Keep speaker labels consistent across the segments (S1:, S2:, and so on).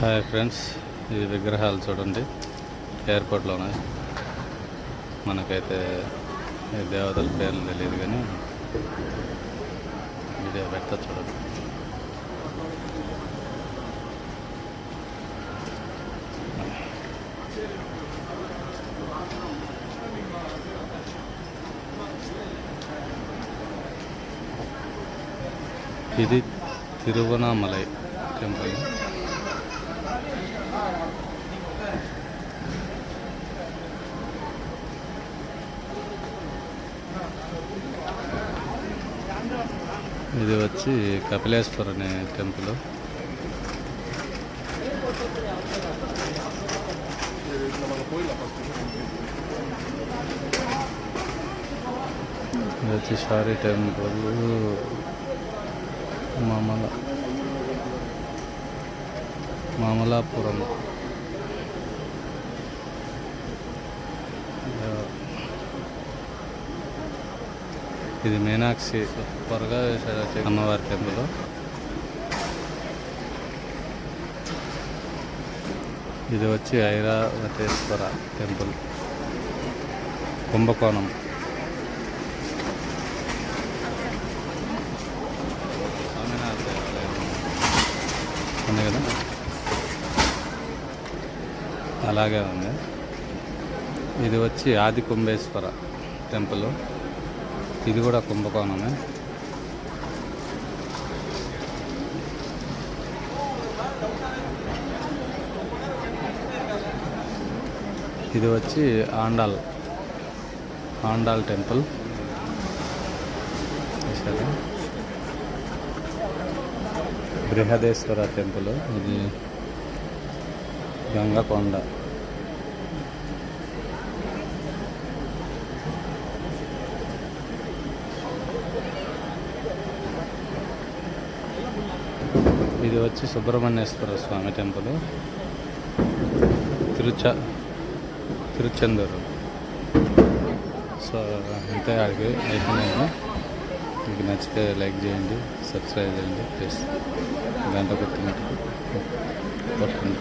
S1: Hi friends ఇది విగ్రహాలు చూడండి. ఎయిర్పోర్ట్లోనే. మనకైతే దేవతల పేర్లు తెలియదు కానీ వీడియో పెడతా చూడండి. ఇది తిరువనామలై టెంపుల్. ఇది వచ్చి కపిలేశ్వర్ అనే టెంపుల్. ఇది వచ్చి షారీ టెంపుల్. మామల మామలాపురం. ఇది మీనాక్షి సూపర్గా వేశారు అమ్మవారి టెంపుల్. ఇది వచ్చి ఐరావతేశ్వర టెంపుల్. కుంభకోణం. అలాగే ఉంది. ఇది వచ్చి ఆది కుంభేశ్వర టెంపుల్. ఇది కూడా కుంభకోణమే. ఇది వచ్చి ఆండాల్ ఆండాల్ టెంపుల్. చూసారా బృహదేశ్వర టెంపుల్. ఇది గంగకొండ. ఇది వచ్చి సుబ్రహ్మణ్యేశ్వర స్వామి టెంపుల్. తిరుచ తిరుచెందూరు. సో అంతే ఆడికి అయిపోయినాయి మీకు నచ్చితే లైక్ చేయండి సబ్స్క్రైబ్ చేయండి ప్లీజ్. గంట కొట్టినట్టు కొట్టండి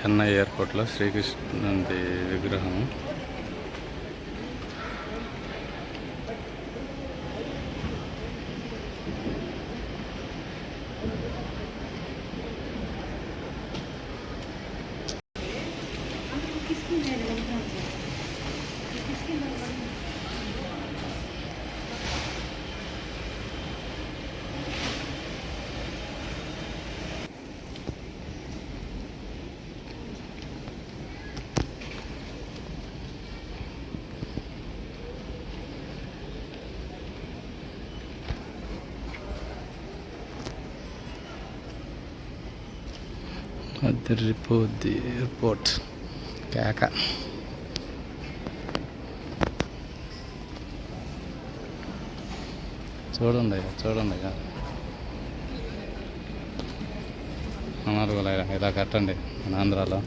S1: చెన్నై ఎయిర్పోర్ట్లో శ్రీకృష్ణుడి విగ్రహం. అదిరిపోద్ది ఎయిర్పోర్ట్. కేక. చూడండి చూడండి అయ్యా. అన్నారు ఇలా ఇలా కట్టండి మన ఆంధ్రాలో.